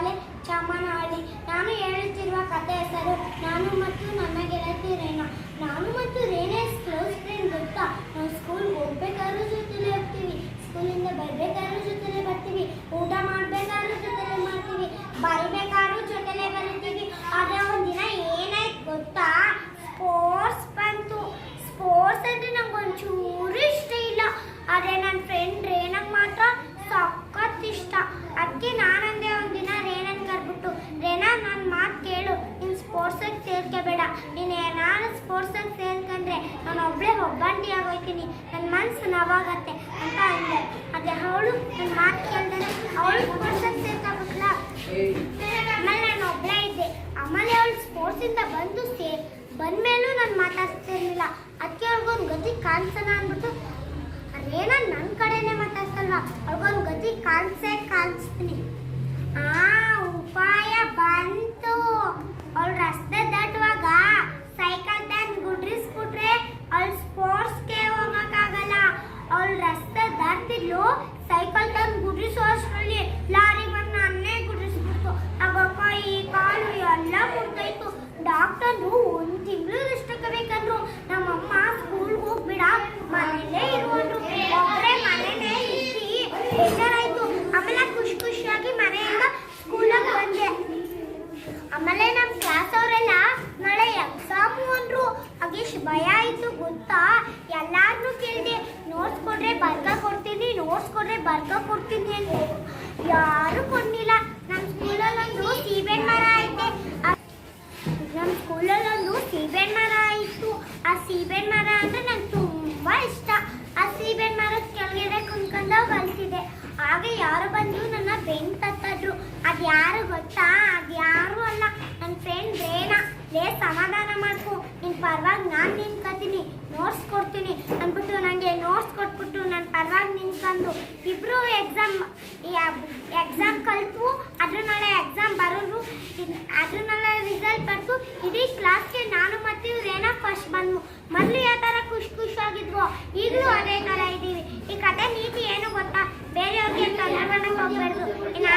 ಶಾಲೆ ಚಾಮನಹಳ್ಳಿ ನಾನು ಹೇಳುತ್ತಿರುವ ಕಥೆ ಹೆಸರು ನಾನು ಮತ್ತು ನಾನು ಫೇಲ್ ಸೇರ್ಕೊಂಡ್ರೆ ನಾನು ಒಬ್ಬಳೇ ಒಬ್ಬಂಟಿ ಆಗೋಯ್ತೀನಿ. ನನ್ನ ಮನಸ್ಸು ನಾವಾಗತ್ತೆ ಅಂತ ಅಂದೆ. ಅದೇ ಅವಳು ನನ್ನ ಮಾತು ಕೇಳ್ದಾನೆ. ಅವಳು ಸ್ಪೋರ್ಟ್ಸಿಗೆ ಸೇರ್ಕೊಬಿಟ್ಲ ಆಮೇಲೆ ನಾನು ಒಬ್ಬಳೇ ಇದ್ದೆ. ಆಮೇಲೆ ಅವಳು ಸ್ಪೋರ್ಟ್ಸಿಂದ ಬಂದು ಸೇ, ಬಂದಮೇಲೂ ನಾನು ಮಾತಾಡ್ತಿರ್ಲಿಲ್ಲ. ಅದಕ್ಕೆ ಅವ್ಳಿಗೊಂದು ಗತಿ ಕಾಣಿಸೋಣ ಅಂದ್ಬಿಟ್ಟು, ಅದೇನ ನನ್ನ ಕಡೆನೇ ಮಾತಾಡ್ಸಲ್ವಾ? ಅವ್ಳಿಗೊಂದು ಗತಿ ಕಾಣಿಸೇ ಕಾಣಿಸ್ತೀನಿ. ಕೊಟ್ರೆ ಬರ್ಕ ಕೊಡ್ತೀನಿ ಅಂತ. ಯಾರು ಕೊಡ್ಲಿಲ್ಲ. ನಮ್ಮ ಸ್ಕೂಲಲ್ಲೊಂದು ಸೀಬೆಣ್ಣ ಮರ ಐತೆ. ನಮ್ ಸ್ಕೂಲಲ್ಲೊಂದು ಸೀಬೆಣ್ಣ ಮರ ಇತ್ತು. ಆ ಸೀಬೆಣ್ಣ ಮರ ಅಂದ್ರೆ ನಂಗೆ ತುಂಬಾ ಇಷ್ಟ. ಆ ಸೀಬೆಣ್ಣ ಮರದ ಕೆಳಗಡೆ ಕುಂದ್ಕೊಂಡ ಕಲ್ತಿದ್ದೆ ಆಗ ಯಾರು ಬಂದು ನನ್ನ ಬೆನ್ ತತ್ತದ್ರು. ಅದು ಯಾರು ಗೊತ್ತಾ? ಅದು ಯಾರು ಅಲ್ಲ. ನನ್ನ ಫ್ರೆಂಡ್ ರೇಣಾ ಲೇ, ಸಮಾಧಾನ ಮಾಡ್ಕೊ. ನಿನ್ನ ಪರವಾಗಿ ನಾನು ನಿಂತ್ಕೋತೀನಿ ನೋಟ್ಸ್ ಕೊಡ್ತೀನಿ ಅಂದ್ಬಿಟ್ಟು ನನಗೆ ನೋಟ್ಸ್ ಕೊಟ್ಬಿಟ್ಟು ನಾನು ಪರವಾಗಿ ನಿಂತ್ಕೊಂಡು ಇಬ್ಬರು ಎಕ್ಸಾಮ್ ಎಕ್ಸಾಮ್ ಕಲಿತು ಮೇಲೆ ಎಕ್ಸಾಮ್ ಬರೋರು ಅದ್ರನ್ನೆಲ್ಲ ರಿಸಲ್ಟ್ ಬರ್ತು ಇಡೀ ಕ್ಲಾಸ್ಗೆ ನಾನು ಮತ್ತೆ ಇವ್ರೇನೋ ಫಸ್ಟ್ ಬಂದ್ವು. ಮೊದಲು ಯಾವ ಥರ ಖುಷಿ ಖುಷಿಯಾಗಿದ್ವು ಈಗಲೂ ಅದೇ ಥರ ಇದ್ದೀವಿ ಈ ಕತೆ ನೀತಿ ಏನು ಗೊತ್ತಾ? ಬೇರೆಯವ್ರಿಗೆ ತೊಂದರೆ ಹೋಗ್ಬಾರ್ದು. ಇನ್ನು